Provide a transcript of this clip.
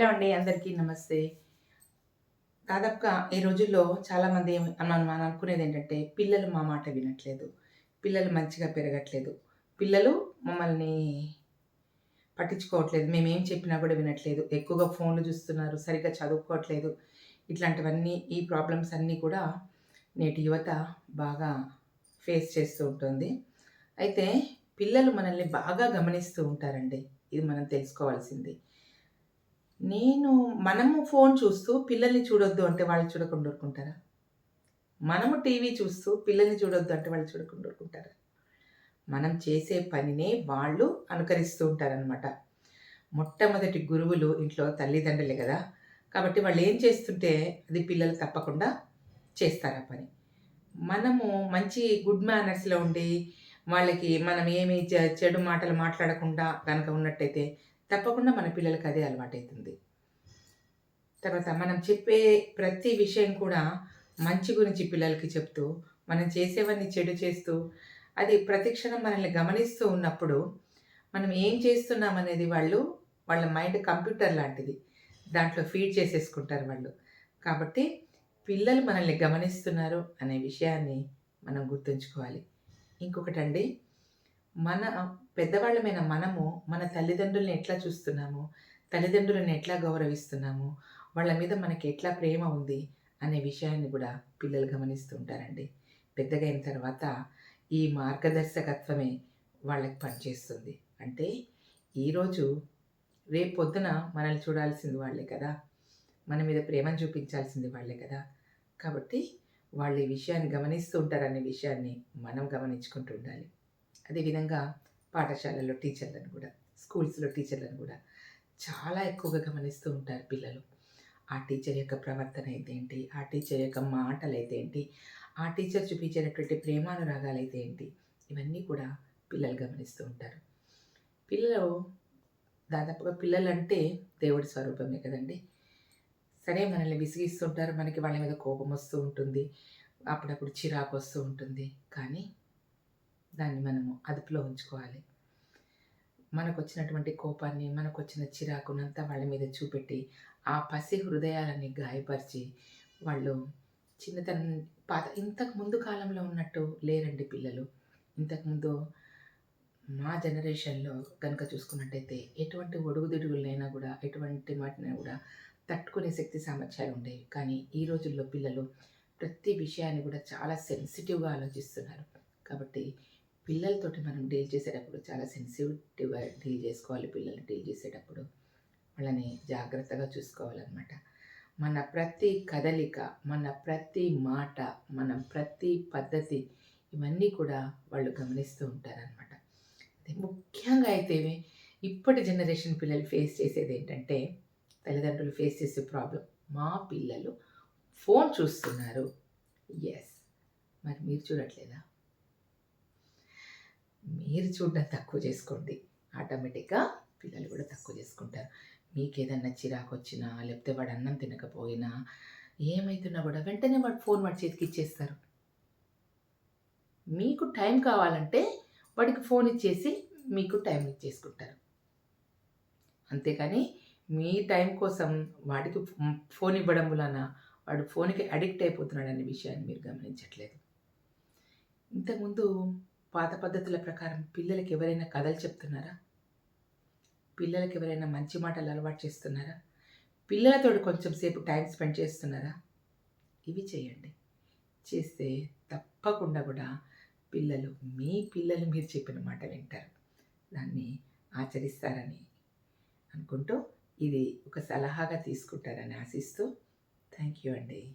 Hello అండి అందరికీ నమస్తే. దాదాపుగా ఈ రోజుల్లో చాలామంది మనం మనం అనుకునేది ఏంటంటే పిల్లలు మా మాట వినట్లేదు. పిల్లలు మంచిగా పెరగట్లేదు. పిల్లలు మమ్మల్ని పట్టించుకోవట్లేదు. మేమేం చెప్పినా కూడా వినట్లేదు. ఎక్కువగా ఫోన్లు చూస్తున్నారు సరిగ్గా చదువుకోవట్లేదు. ఇట్లాంటివన్నీ ఈ ప్రాబ్లమ్స్ అన్నీ కూడా నేటి యువత బాగా ఫేస్ చేస్తూ ఉంటుంది. అయితే పిల్లలు మనల్ని బాగా గమనిస్తూ ఉంటారండి. ఇది మనం తెలుసుకోవాల్సింది. నేను మనము ఫోన్ చూస్తూ పిల్లల్ని చూడొద్దు అంటే వాళ్ళు చూడకుండా ఊరుకుంటారా మనము టీవీ చూస్తూ పిల్లల్ని చూడొద్దు అంటే వాళ్ళు చూడకుండా ఊరుకుంటారా మనం చేసే పనినే వాళ్ళు అనుకరిస్తూ ఉంటారనమాట మొట్టమొదటి గురువులు ఇంట్లో తల్లిదండ్రులే కదా. కాబట్టి వాళ్ళు ఏం చేస్తుంటే అది పిల్లలు తప్పకుండా చేస్తారు ఆ పని. మనము మంచి గుడ్ మేనర్స్లో ఉండి వాళ్ళకి మనం ఏమి చె- చెడు మాటలు మాట్లాడకుండా కనుక ఉన్నట్టయితే తప్పకుండా మన పిల్లలకి అదే అలవాటవుతుంది తర్వాత మనం చెప్పే ప్రతి విషయం కూడా మంచి గురించి పిల్లలకి చెప్తూ మనం చేసేవన్నీ చెడు చేస్తూ అది ప్రతిక్షణం మనల్ని గమనిస్తూ ఉన్నప్పుడు మనం ఏం చేస్తున్నాం అనేది వాళ్ళు వాళ్ళ మైండ్ కంప్యూటర్ లాంటిది. దాంట్లో ఫీడ్ చేసేసుకుంటారు వాళ్ళు. కాబట్టి పిల్లలు మనల్ని గమనిస్తున్నారు అనే విషయాన్ని మనం గుర్తుంచుకోవాలి. ఇంకొకటండి మన పెద్దవాళ్ళమైన మనము మన తల్లిదండ్రుల్ని ఎట్లా చూస్తున్నాము? తల్లిదండ్రులను ఎట్లా గౌరవిస్తున్నాము? వాళ్ళ మీద మనకి ఎట్లా ప్రేమ ఉంది? అనే విషయాన్ని కూడా పిల్లలు గమనిస్తూ ఉంటారండి. పెద్దగా అయిన తర్వాత ఈ మార్గదర్శకత్వమే వాళ్ళకి పనిచేస్తుంది. అంటే ఈరోజు రేపు పొద్దున మనల్ని చూడాల్సింది వాళ్ళే కదా? మన మీద ప్రేమను చూపించాల్సింది వాళ్ళే కదా? కాబట్టి వాళ్ళు ఈ విషయాన్ని గమనిస్తూ ఉంటారనే విషయాన్ని మనం గమనించుకుంటూ ఉండాలి. అదేవిధంగా పాఠశాలల్లో టీచర్లను కూడా స్కూల్స్లో టీచర్లను కూడా చాలా ఎక్కువగా గమనిస్తూ ఉంటారు పిల్లలు. ఆ టీచర్ యొక్క ప్రవర్తన అయితే ఏంటి ఆ టీచర్ యొక్క మాటలు అయితే ఏంటి ఆ టీచర్ చూపించేటటువంటి ప్రేమానురాగాలు అయితే ఏంటి ఇవన్నీ కూడా పిల్లలు గమనిస్తూ ఉంటారు. పిల్లలు దాదాపుగా పిల్లలంటే దేవుడి స్వరూపమే కదండి. సరే మనల్ని విసిగిస్తుంటారు మనకి వాళ్ళ మీద కోపం వస్తూ ఉంటుంది అప్పుడప్పుడు చిరాకు వస్తూ ఉంటుంది. కానీ దాన్ని మనము అదుపులో ఉంచుకోవాలి. మనకు వచ్చినటువంటి కోపాన్ని మనకు వచ్చిన చిరాకునంతా వాళ్ళ మీద చూపెట్టి ఆ పసి హృదయాలని గాయపరిచి వాళ్ళు చిన్నతనం పాత ఇంతకు ముందు కాలంలో ఉన్నట్టు లేరండి పిల్లలు. ఇంతకుముందు మా జనరేషన్లో కనుక చూసుకున్నట్టయితే ఎటువంటి ఒడుగుదిడుగులైనా కూడా ఎటువంటి వాటిని కూడా తట్టుకునే శక్తి సామర్థ్యాలు ఉండేవి కానీ ఈ రోజుల్లో పిల్లలు ప్రతి విషయాన్ని కూడా చాలా సెన్సిటివ్గా ఆలోచిస్తున్నారు. కాబట్టి పిల్లలతోటి మనం డీల్ చేసేటప్పుడు చాలా సెన్సిటివ్గా డీల్ చేసుకోవాలి పిల్లల్ని డీల్ చేసేటప్పుడు. వాళ్ళని జాగ్రత్తగా చూసుకోవాలన్నమాట. మన ప్రతి కదలిక మన ప్రతి మాట మన ప్రతి పద్ధతి ఇవన్నీ కూడా వాళ్ళు గమనిస్తూ ఉంటారనమాట అదే ముఖ్యంగా అయితే ఇప్పటి జనరేషన్ పిల్లలు ఫేస్ చేసేది ఏంటంటే తల్లిదండ్రులు ఫేస్ చేసే ప్రాబ్లం మా పిల్లలు ఫోన్ చూస్తున్నారు. ఎస్ మరి మీరు చూడట్లేదా? మీరు చూడడం తక్కువ చేసుకోండి. ఆటోమేటిక్గా పిల్లలు కూడా తక్కువ చేసుకుంటారు. మీకు ఏదన్నా చిరాకు వచ్చినా లేకపోతే వాడు అన్నం తినకపోయినా ఏమైతున్నా కూడా వెంటనే వాడు ఫోన్ వాడి చేతికి ఇచ్చేస్తారు. మీకు టైం కావాలంటే వాడికి ఫోన్ ఇచ్చేసి మీకు టైం ఇచ్చేసుకుంటారు. అంతేకాని మీ టైం కోసం వాడికి ఫోన్ ఇవ్వడం వలన వాడు ఫోన్కి అడిక్ట్ అయిపోతున్నాడు అనే విషయాన్ని మీరు గమనించట్లేదు. ఇంతకుముందు పాత పద్ధతుల ప్రకారం పిల్లలకి ఎవరైనా కథలు చెప్తున్నారా? పిల్లలకి ఎవరైనా మంచి మాటలు అలవాటు చేస్తున్నారా? పిల్లలతో కొంచెం సేపు టైం స్పెండ్ చేస్తున్నారా? ఇవి చేయండి. చేస్తే తప్పకుండా కూడా పిల్లలు మీ పిల్లలు మీరు చెప్పిన మాట వింటారు. దాన్ని ఆచరిస్తారని అనుకుంటూ ఇది ఒక సలహాగా తీసుకుంటారని ఆశిస్తూ థ్యాంక్ యూ అండి.